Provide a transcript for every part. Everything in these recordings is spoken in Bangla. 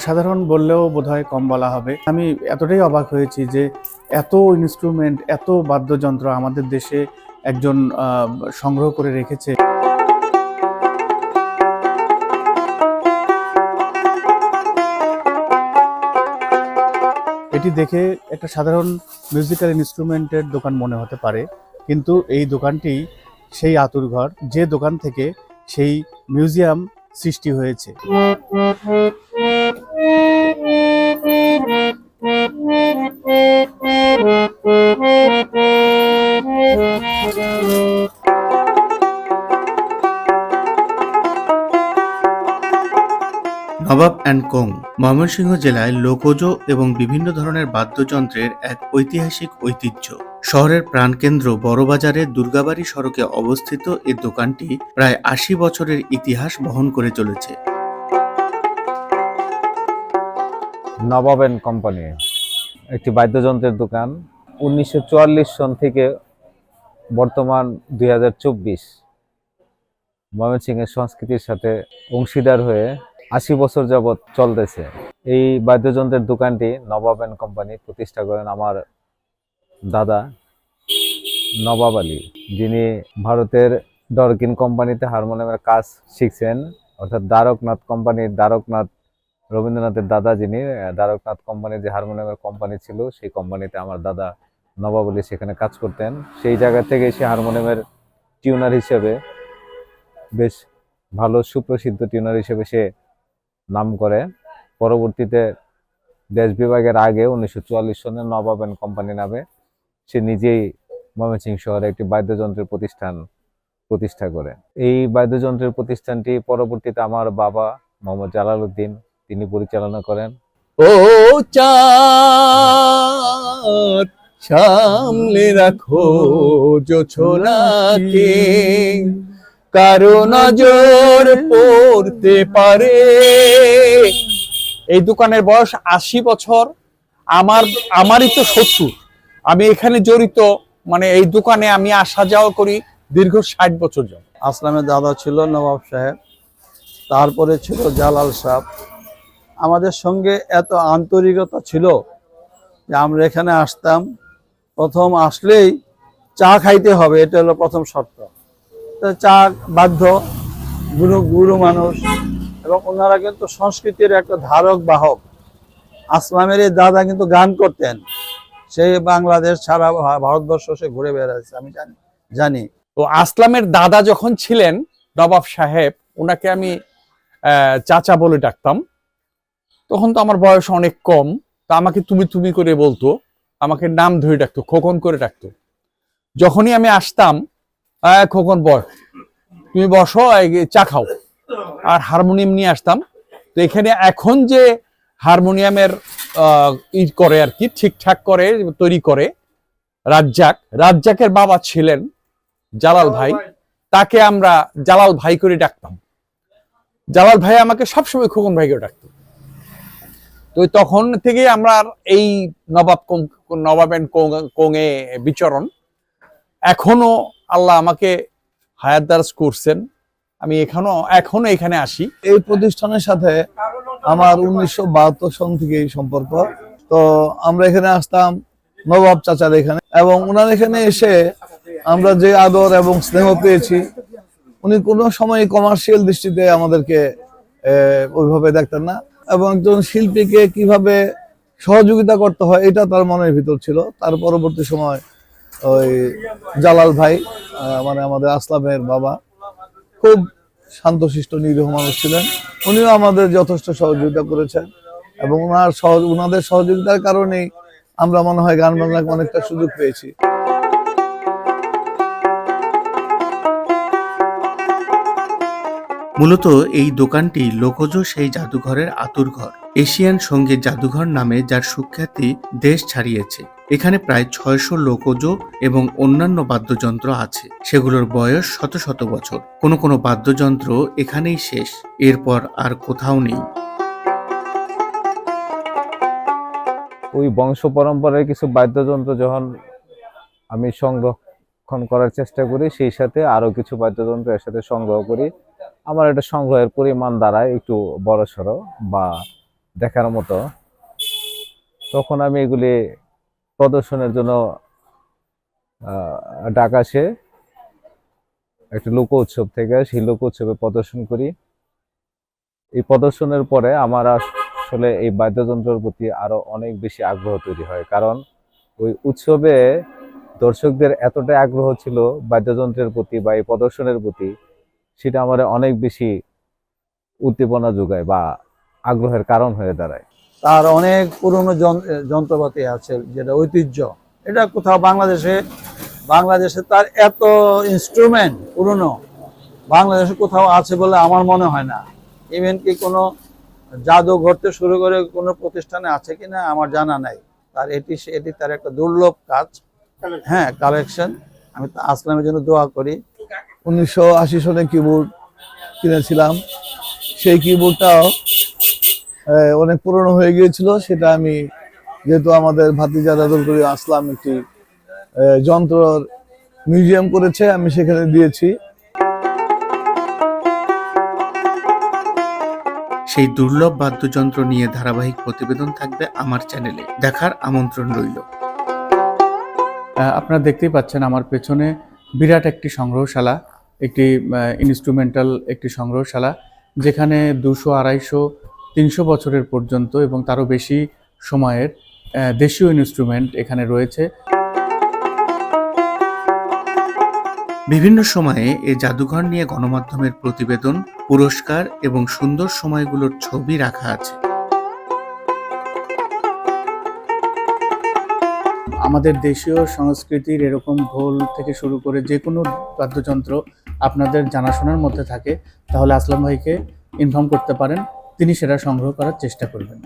অসাধারণ বললেও বোধহয় কম বলা হবে। আমি এতটাই অবাক হয়েছি যে এত ইনস্ট্রুমেন্ট এত বাদ্যযন্ত্র আমাদের দেশে একজন সংগ্রহ করে রেখেছে। এটি দেখে একটা সাধারণ মিউজিক্যাল ইনস্ট্রুমেন্টের দোকান মনে হতে পারে। কিন্তু এই দোকানটি, সেই আতুরঘর যে দোকান থেকে সেই মিউজিয়াম সৃষ্টি হয়েছে। নবাব অ্যান্ড কোং, ময়মনসিংহ জেলায় লোকজ এবং বিভিন্ন ধরনের বাদ্যযন্ত্রের এক ঐতিহাসিক ঐতিহ্য। শহরের প্রাণকেন্দ্র বড়বাজারের দুর্গাবাড়ি সড়কে অবস্থিত এই দোকানটি প্রায় আশি বছরের ইতিহাস বহন করে চলেছে। নবাব অ্যান্ড কোম্পানি, একটি বাদ্যযন্ত্রের দোকান, উনিশশো চুয়াল্লিশ সন থেকে বর্তমান দুই হাজার চব্বিশ। ময়মনসিংহের সংস্কৃতির সাথে অংশীদার হয়ে আশি বছর যাবৎ চলতেছে। এই বাদ্যযন্ত্রের দোকানটি নবাব অ্যান্ড কোম্পানি প্রতিষ্ঠা করেন আমার দাদা নবাব আলী, যিনি ভারতের ডরকিন কোম্পানিতে হারমোনিয়ামের কাজ শিখছেন, অর্থাৎ দ্বারকনাথ কোম্পানির দ্বারকনাথ রবীন্দ্রনাথের দাদা যিনি দ্বারকনাথ কোম্পানির যে হারমোনিয়ামের কোম্পানি ছিল, সেই কোম্পানিতে আমার দাদা নবাব আলী সেখানে কাজ করতেন। সেই জায়গা থেকে সে হারমোনিয়ামের টিউনার হিসেবে বেশ ভালো সুপ্রসিদ্ধ টিউনার হিসেবে সে নাম করে। পরবর্তীতে দেশ বিভাগের আগে উনিশশো চুয়াল্লিশ সনে নবাব অ্যান্ড কোম্পানি নামে সে নিজেই ময়মনসিংহ শহরে একটি বাদ্যযন্ত্রের প্রতিষ্ঠান প্রতিষ্ঠা করে। এই বাদ্যযন্ত্রের প্রতিষ্ঠানটি পরবর্তীতে আমার বাবা মোহাম্মদ জালাল উদ্দিন তিনি পরিচালনা করেন। ও চাঁদ সামনে রাখো জোছনাকে কারও নজর পড়তে পারে। এই দোকানের বয়স আশি বছর আমার আমারই তো সত্তর। আমি এখানে জড়িত মানে এই দোকানে আমি আসা যাওয়া করি দীর্ঘ ষাট বছর যাব আসলামের দাদা ছিল নবাব সাহেব তারপরে ছিল জালাল সাহেব। আমাদের সঙ্গে এত আন্তরিকতা ছিল যে আমরা এখানে আসতাম। প্রথম আসলেই চা খাইতে হবে, এটা হলো প্রথম শর্ত। চা বাধ্য, গুরু গুরু মানুষ এবং ওনারা কিন্তু সংস্কৃতির একটা ধারক, বাহক। আসলামের এই দাদা কিন্তু গান করতেন। সে বাংলাদেশ ছাড়া ভারতবর্ষ সে ঘুরে বেড়াচ্ছে আমি জানি জানি। তো আসলামের দাদা যখন ছিলেন নবাব সাহেব, ওনাকে আমি চাচা বলে ডাকতাম। তখন তো আমার বয়স অনেক কম তা আমাকে তুমি তুমি করে বলতো আমাকে নাম ধরে ডাকতো খোকন করে ডাকতো। যখনই আমি আসতাম "আয়, খোকন বস তুমি বসো চা খাও। আর হারমোনিয়াম নিয়ে আসতাম। তো এখানে এখন যে হারমোনিয়ামের ই করে আর কি ঠিকঠাক করে তৈরি করে রাজ্জাক রাজ্জাকের বাবা ছিলেন জালাল ভাই তাকে আমরা জালাল ভাই করে ডাকতাম। জালাল ভাই আমাকে সবসময় খোকন ভাই করে ডাকতো। তো তখন থেকে আমরা এই নবাব নবাব এন্ড কোঙে বিচরণ। এখনও আল্লাহ আমাকে হায়াত করছেন। আমি এখনও এখনও এখানে আসি। এই প্রতিষ্ঠানের সাথে আমার উনিশশো বাহাত্তর সন থেকে এই সম্পর্ক। তো আমরা এখানে আসতাম নবাব চাচার এখানে এবং ওনার এখানে এসে আমরা যে আদর এবং স্নেহ পেয়েছি, উনি কোনো সময় কমার্শিয়াল দৃষ্টিতে আমাদেরকে ওইভাবে দেখতেন না। এবং একজন শিল্পীকে কীভাবে সহযোগিতা করতে হয়, এটা তার মনের ভিতর ছিল। তার পরবর্তী সময় ওই জালাল ভাই মানে আমাদের আসলামের বাবা, খুব শান্তশিষ্ট, নিরীহ মানুষ ছিলেন। উনিও আমাদের যথেষ্ট সহযোগিতা করেছেন এবং ওনার সহ, ওনাদের সহযোগিতার কারণেই আমরা মনে হয় গান বাংলা অনেকটা সুযোগ পেয়েছি। মূলত এই দোকানটি লোকজ সেই জাদুঘরের আতুরঘর এশিয়ান সংগীত জাদুঘর নামে যার সুখ্যাতি দেশ ছাড়িয়েছে। এখানে প্রায় ছয়শো লোকজ এবং অন্যান্য বাদ্যযন্ত্র আছে। সেগুলোর বয়স শত শত বছর। কোনো কোনো বাদ্যযন্ত্র এখানেই শেষ। এরপর আর কোথাও নেই। ওই বংশ পরম্পরার কিছু বাদ্যযন্ত্র যখন আমি সংরক্ষণ করার চেষ্টা করি, সেই সাথে আরও কিছু বাদ্যযন্ত্র এর সাথে সংগ্রহ করি। আমার এটা সংগ্রহের পরিমাণ দাঁড়ায় একটু বড় সড়ো বা দেখার মতো। তখন আমি এগুলি প্রদর্শনের জন্য আহ, ডাক আসে একটা লোক উৎসব থেকে সেই লোক উৎসবে প্রদর্শন করি। এই প্রদর্শনের পরে আমার আসলে এই বাদ্যযন্ত্রের প্রতি আরও অনেক বেশি আগ্রহ তৈরি হয়। কারণ ওই উৎসবে দর্শকদের এতটাই আগ্রহ ছিল বাদ্যযন্ত্রের প্রতি বা এই প্রদর্শনের প্রতি সেটা আমার অনেক বেশি উদ্দীপনা যোগায় বা আগ্রহের কারণ হয়ে দাঁড়ায়। তার অনেক পুরনো যন- যন্ত্রপাতি আছে যেটা ঐতিহ্য। এটা কোথাও বাংলাদেশে বাংলাদেশে তার এত ইনস্ট্রুমেন্ট পুরনো বাংলাদেশে কোথাও আছে বলে আমার মনে হয় না। ইভেন কি কোনো জাদুঘর থেকে শুরু করে কোনো প্রতিষ্ঠানে আছে কি না আমার জানা নাই। তার এটি এটি তার একটা দুর্লভ কাজ। হ্যাঁ কালেকশন আমি তা আসলামের জন্য দোয়া করি। উনিশশো আশি সনে কিবোর্ড কিনেছিলাম। সেই কিবোর্ডটাও আহ, অনেক পুরনো হয়ে গিয়েছিল। সেটা আমি যেহেতু আমাদের ভাতিজা দাদুল করে আসলাম একটি আহ, যন্ত্রর মিউজিয়াম করেছে আমি সেখানে দিয়েছি। সেই দুর্লভ বাদ্যযন্ত্র নিয়ে ধারাবাহিক প্রতিবেদন থাকবে আমার চ্যানেলে। দেখার আমন্ত্রণ রইল। আপনারা দেখতেই পাচ্ছেন আমার পেছনে বিরাট একটি সংগ্রহশালা, একটি ইনস্ট্রুমেন্টাল একটি সংগ্রহশালা, যেখানে দুশো আড়াইশো, তিনশো বছরের পর্যন্ত এবং তারও বেশি সময়ের দেশীয় ইনস্ট্রুমেন্ট এখানে রয়েছে। বিভিন্ন সময়ে এই জাদুঘর নিয়ে গণমাধ্যমের প্রতিবেদন, পুরস্কার এবং সুন্দর সময়গুলোর ছবি রাখা আছে। আমাদের দেশীয় সংস্কৃতির এরকম ঢোল থেকে শুরু করে যে কোনো বাদ্যযন্ত্র আপনাদের জানাশোনার মধ্যে থাকে তাহলে আসলাম ভাইকে ইনফর্ম করতে পারেন তিনি সেটা সংগ্রহ করার চেষ্টা করবেন।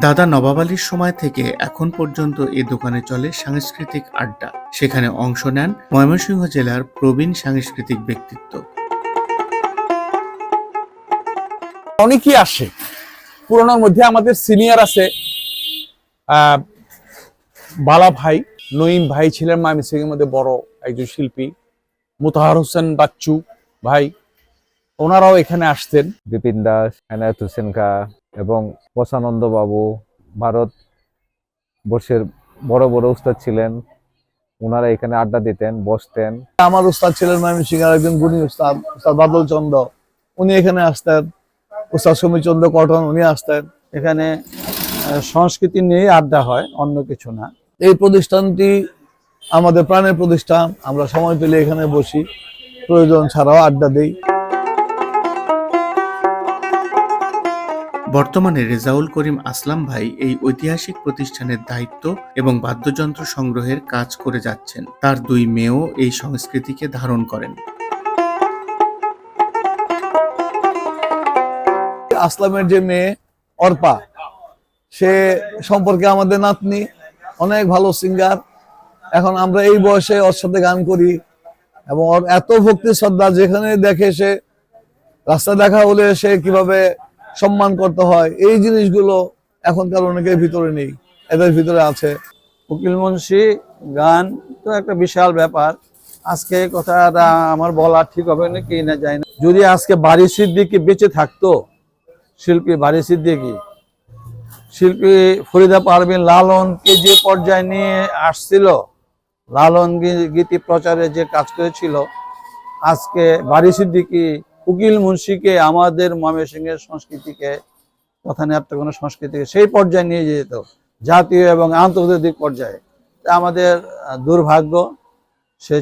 দাদা নবাব আলীর সময় থেকে এখন পর্যন্ত এই দোকানে চলে সাংস্কৃতিক আড্ডা। সেখানে অংশ নেন ময়মনসিংহ জেলার প্রবীণ সাংস্কৃতিক ব্যক্তিত্ব। অনেকেই আসে। পুরোনোর মধ্যে আমাদের সিনিয়র আছে বালা ভাই নঈম ভাই ছিলেন ময়মনসিংহ এর মধ্যে বড় একজন শিল্পী মুতাহার হোসেন বাচ্চু ভাই ওনারাও এখানে আসতেন। বিপিন দাস এনায়ত হোসেন খা এবং প্রসানন্দ বাবু ভারত বর্ষের বড় বড় উস্তাদ ছিলেন ওনারা এখানে আড্ডা দিতেন বসতেন। আমার উস্তাদ ছিলেন ময়মনসিংহের একজন গুণী উস্তাদ উস্তাদ বাদল চন্দ্র। উনি এখানে আসতেন। উস্তাদ সমীর চন্দ্র কটন উনি আসতেন। এখানে সংস্কৃতি নিয়ে আড্ডা হয়, অন্য কিছু না। এই প্রতিষ্ঠানটি আমাদের প্রাণের প্রতিষ্ঠান, আমরা সময় পেলে এখানে বসি, প্রয়োজন ছাড়াও আড্ডা দিই। বর্তমানে রেজাউল করিম আসলাম ভাই এই ঐতিহাসিক প্রতিষ্ঠানের দায়িত্ব এবং বাদ্যযন্ত্র সংগ্রহের কাজ করে যাচ্ছেন। তার দুই মেয়েও এই সংস্কৃতিকে ধারণ করেন। আসলামের যে মেয়ে অর্পা, সে সম্পর্কে আমাদের নাতনি, অনেক ভালো সিঙ্গার এখন আমরা এই বয়সে ওর সাথে গান করি এবং ওর এত ভক্তি শ্রদ্ধা, যেখানে দেখে সে রাস্তা দেখা হলে সে কীভাবে সম্মান করতে হয়, এই জিনিসগুলো এখনকার অনেকের ভিতরে নেই, এদের ভিতরে আছে। উকিল মুন্সি, গান তো একটা বিশাল ব্যাপার। আজকে কথাটা আমার বলা ঠিক হবে না কি না যায় না। যদি আজকে বাড়ি সিদ্দিকি বেঁচে থাকতো শিল্পী বাড়ি সিদ্দিকী। শিল্পী ফরিদা পারভিন লালনকে যে পর্যায়ে নিয়ে আসছিল, লালন গীতি প্রচারে যে কাজ করেছিল, আজকে বাড়ি সিদ্দিকী উকিল মুন্সিকে আমাদের ময়মনসিংহের সংস্কৃতিকে, কথা কোনো সংস্কৃতিকে, সেই পর্যায়ে নিয়ে যেত, জাতীয় এবং আন্তর্জাতিক পর্যায়ে। আমাদের দুর্ভাগ্য, সে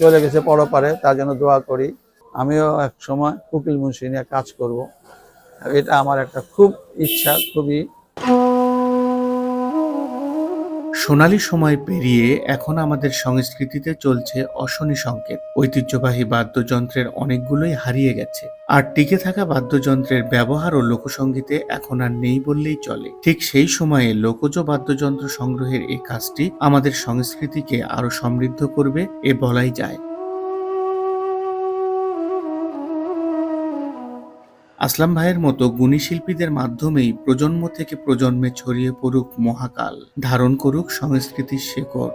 চলে গেছে পরপারে, তার জন্য দোয়া করি। আমিও এক সময় উকিল মুন্সি নিয়ে কাজ করব। এটা আমার একটা খুব ইচ্ছা, খুবই। সোনালী সময় পেরিয়ে এখন আমাদের সংস্কৃতিতে চলছে অশনি সংকেত। ঐতিহ্যবাহী বাদ্যযন্ত্রের অনেকগুলোই হারিয়ে গেছে। আর টিকে থাকা বাদ্যযন্ত্রের ব্যবহার ও লোকসঙ্গীতে এখন আর নেই বললেই চলে। ঠিক সেই সময়ে লোকজ বাদ্যযন্ত্র সংগ্রহের এই কাজটি আমাদের সংস্কৃতিকে আরও সমৃদ্ধ করবে, এ বলাই যায়। আসলাম ভাইয়ের মতো গুণী শিল্পীদের মাধ্যমেই প্রজন্ম থেকে প্রজন্মে ছড়িয়ে পড়ুক মহাকাল, ধারণ করুক সংস্কৃতির শেকড়।